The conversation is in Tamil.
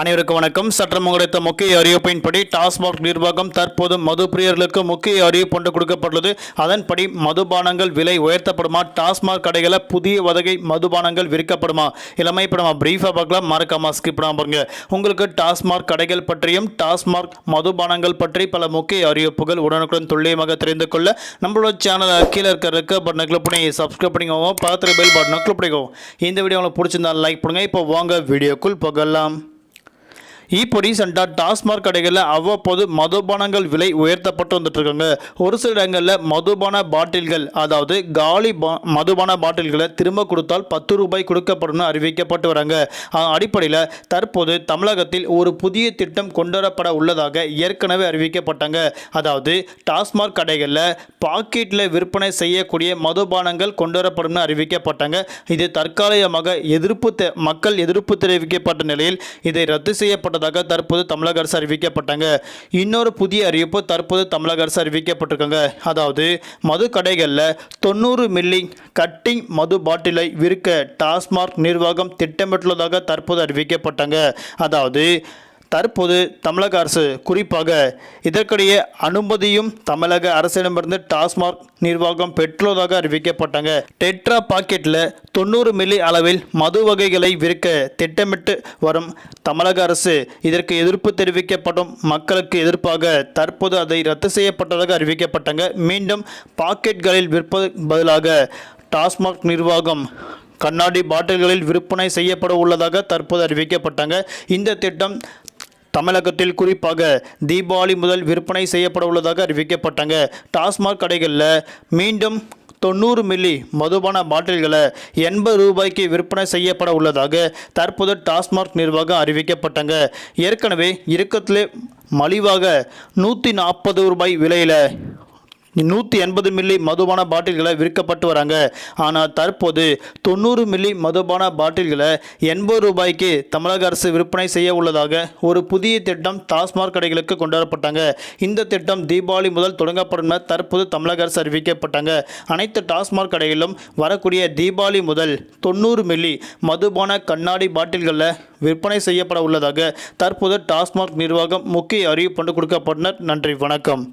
அனைவருக்கும் வணக்கம். சட்டம் கிடைத்த முக்கிய அறிவிப்பின்படி டாஸ்மாக் நிர்வாகம் தற்போது மது பிரியர்களுக்கு முக்கிய அறிவிப்பு ஒன்று கொடுக்கப்பட்டுள்ளது. அதன்படி மதுபானங்கள் விலை உயர்த்தப்படுமா? டாஸ்மாக் கடைகளில் புதிய வகை மதுபானங்கள் விற்கப்படுமா? இளமை இப்போ நம்ம பிரீஃபாக பார்க்கலாம். மறக்காம ஸ்கிப் பாருங்க. உங்களுக்கு டாஸ்மாக் கடைகள் பற்றியும் டாஸ்மாக் மதுபானங்கள் பற்றி பல முக்கிய அறிவிப்புகள் உடனுக்குடன் துல்லியமாக தெரிந்து கொள்ள நம்மளோட சேனலை கீழே இருக்கிற இருக்க பட்டனை கிளிக் பண்ணி சப்ஸ்கிரைப் பண்ணிக்கோங்க. பக்கத்தில் பெல் பட்டனை கிளிக் பண்ணிக்கோங்க. இந்த வீடியோ உங்களுக்கு பிடிச்சிருந்தா லைக் பண்ணுங்கள் இப்போ வாங்க வீடியோக்குள் போகலாம். இப்போ ரீசெண்டாக டாஸ்மாக் கடைகளில் அவ்வப்போது மதுபானங்கள் விலை உயர்த்தப்பட்டு வந்துட்டுருக்காங்க. ஒரு சில இடங்களில் மதுபான பாட்டில்கள் அதாவது காலி பா- மதுபான பாட்டில்களை திரும்ப கொடுத்தால் பத்து ரூபாய் கொடுக்கப்படும் அறிவிக்கப்பட்டு வராங்க. அடிப்படையில் தற்போது தமிழகத்தில் ஒரு புதிய திட்டம் கொண்டுவரப்பட உள்ளதாக ஏற்கனவே அறிவிக்கப்பட்டாங்க. அதாவது டாஸ்மாக் கடைகளில் பாக்கெட்டில் விற்பனை செய்யக்கூடிய மதுபானங்கள் கொண்டுவரப்படும் அறிவிக்கப்பட்டாங்க. இது தற்காலிகமாக எதிர்ப்பு தெ- மக்கள் எதிர்ப்பு தெரிவிக்கப்பட்ட நிலையில் இதை ரத்து செய்யப்பட்ட செய்யப்பட்டதாக தற்போது தமிழக அரசு அறிவிக்கப்பட்டாங்க. இன்னொரு புதிய அறிவிப்பு தற்போது தமிழக அரசு அறிவிக்கப்பட்டிருக்காங்க. அதாவது மது கடைகளில் தொண்ணூறு மில்லி கட்டிங் மது பாட்டிலை விற்க டாஸ்மாக் நிர்வாகம் திட்டமிட்டுள்ளதாக தற்போது அறிவிக்கப்பட்டாங்க. அதாவது தற்போது தமிழக அரசு குறிப்பாக இதற்கிடையே அனுமதியும் தமிழக அரசிடமிருந்து டாஸ்மாக் நிர்வாகம் பெற்றுள்ளதாக அறிவிக்கப்பட்டாங்க. டெட்ரா பாக்கெட்டில் தொண்ணூறு மில்லி அளவில் மது வகைகளை விற்க திட்டமிட்டு வரும் தமிழக அரசு இதற்கு எதிர்ப்பு தெரிவிக்கப்படும் மக்களுக்கு எதிர்ப்பாக தற்போது அதை ரத்து செய்யப்பட்டதாக அறிவிக்கப்பட்டாங்க. மீண்டும் பாக்கெட்களில் விற்பதற்கு பதிலாக டாஸ்மாக் நிர்வாகம் கண்ணாடி பாட்டில்களில் விற்பனை செய்யப்பட உள்ளதாக தற்போது அறிவிக்கப்பட்டாங்க. இந்த திட்டம் தமிழகத்தில் குறிப்பாக தீபாவளி முதல் விற்பனை செய்யப்பட உள்ளதாக அறிவிக்கப்பட்டாங்க. டாஸ்மாக் கடைகளில் மீண்டும் தொண்ணூறு மில்லி மதுபான பாட்டில்களை எண்பது ரூபாய்க்கு விற்பனை செய்யப்பட உள்ளதாக தற்போது டாஸ்மாக் நிர்வாகம் அறிவிக்கப்பட்டாங்க. ஏற்கனவே இறுக்கத்திலே மலிவாக நூற்றி நாற்பது ரூபாய் விலையில் நூற்றி எண்பது மில்லி மதுபான பாட்டில்களை விற்கப்பட்டு வராங்க. ஆனால் தற்போது தொண்ணூறு மில்லி மதுபான பாட்டில்களை எண்பது ரூபாய்க்கு தமிழக அரசு விற்பனை செய்ய உள்ளதாக ஒரு புதிய திட்டம் டாஸ்மாக் கடைகளுக்கு கொண்டு வரப்பட்டாங்க இந்த திட்டம் தீபாவளி முதல் தொடங்கப்படும் என தற்போது தமிழக அரசு அறிவிக்கப்பட்டாங்க. அனைத்து டாஸ்மாக் கடைகளிலும் வரக்கூடிய தீபாவளி முதல் தொண்ணூறு மில்லி மதுபான கண்ணாடி பாட்டில்களில் விற்பனை செய்யப்பட உள்ளதாக தற்போது டாஸ்மாக் நிர்வாகம் முக்கிய அறிவிப்பு கொடுக்கப்பட்டனர். நன்றி வணக்கம்.